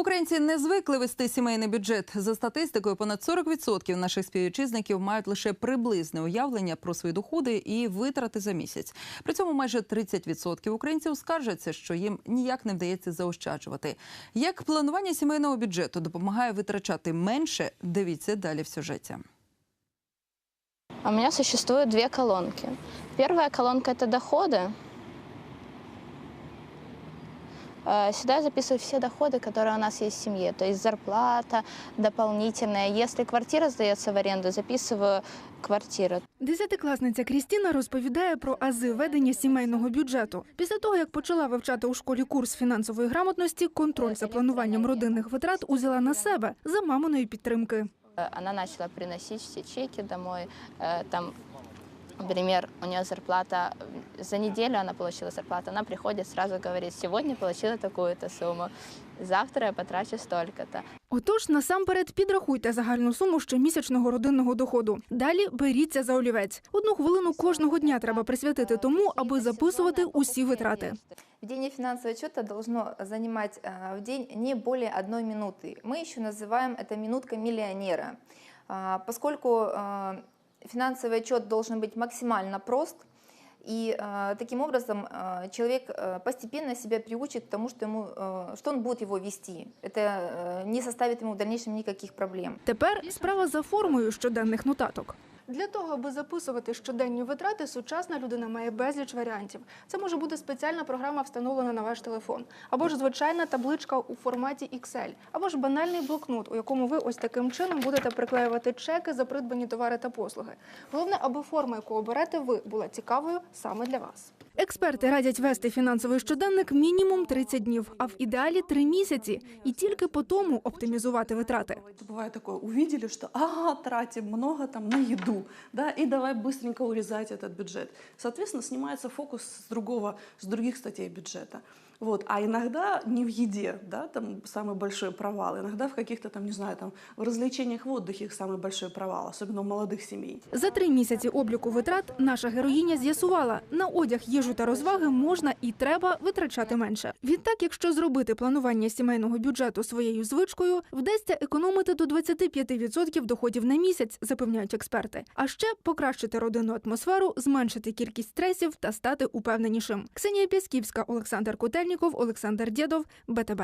Українці не звикли вести сімейний бюджет. За статистикою, понад 40% наших співвітчизників мають лише приблизне уявлення про свої доходи і витрати за місяць. При цьому майже 30% українців скаржаться, що їм ніяк не вдається заощаджувати. Як планування сімейного бюджету допомагає витрачати менше? Дивіться далі в сюжеті. У меня существует две колонки. Первая колонка – это доходы. Э, Сюда я записываю все доходы, которые у нас есть в семье, то есть зарплата дополнительная. Если квартира сдается в аренду, записываю квартиру. Десятикласниця Крістіна розповідає про ази ведення сімейного бюджету. Після того, як почала вивчати у школі курс фінансової грамотності, контроль за плануванням родинних витрат узяла на себе за маминої підтримки. Э, Она начала приносить все чеки домой. Э, Там, например, у нее зарплата, э, за неделю она получила зарплату, она приходит, сразу говорит, сегодня получила такую-то сумму, завтра я потрачу столько-то. Отож, насамперед підрахуйте загальну суму щомісячного родинного доходу. Далі беріться за олівець. Одну хвилину кожного дня треба присвятити тому, аби записувати усі витрати. Ведение финансового отчета должно занимать э, в день не более одной минуты. Мы еще называем это минутка миллионера, А, поскольку э, финансовый отчет должен быть максимально прост, и э, таким образом э, человек э, постепенно себя приучит к тому, что, ему, э, что он будет его вести. Это э, не составит ему в дальнейшем никаких проблем. Тепер справа за формою щоденних нотаток. Для того, аби записувати щоденні витрати, сучасна людина має безліч варіантів. Це може бути спеціальна програма, встановлена на ваш телефон, або ж звичайна табличка у форматі Excel, або ж банальний блокнот, у якому ви ось таким чином будете приклеювати чеки за придбані товари та послуги. Головне, аби форма, яку оберете ви, була цікавою саме для вас. Експерти радять вести фінансовий щоденник мінімум 30 днів, а в ідеалі 3 місяці, і тільки по тому оптимізувати витрати. Бывает такое, увидели, что ага, тратим много там на еду, да, и давай быстренько урезать этот бюджет. Соответственно, снимается фокус с другого, с других статей бюджета. Вот. А иногда не в еде, да, там самый большой провал, иногда в каких-то там, не знаю, там в развлечениях, в отдыхе самый большой провал, особенно у молодых семей. За три місяці обліку витрат наша героїня з'ясувала, на одяг, їжу та розваги можна і треба витрачати менше. Відтак, якщо зробити планування сімейного бюджету своєю звичкою, вдасться економити до 25% доходів на місяць, запевняють експерти. А ще покращити родинну атмосферу, зменшити кількість стресів та стати упевненішим. Ксенія Пясківська, Олександр Котельніков, Олександр Дєдов, БТБ.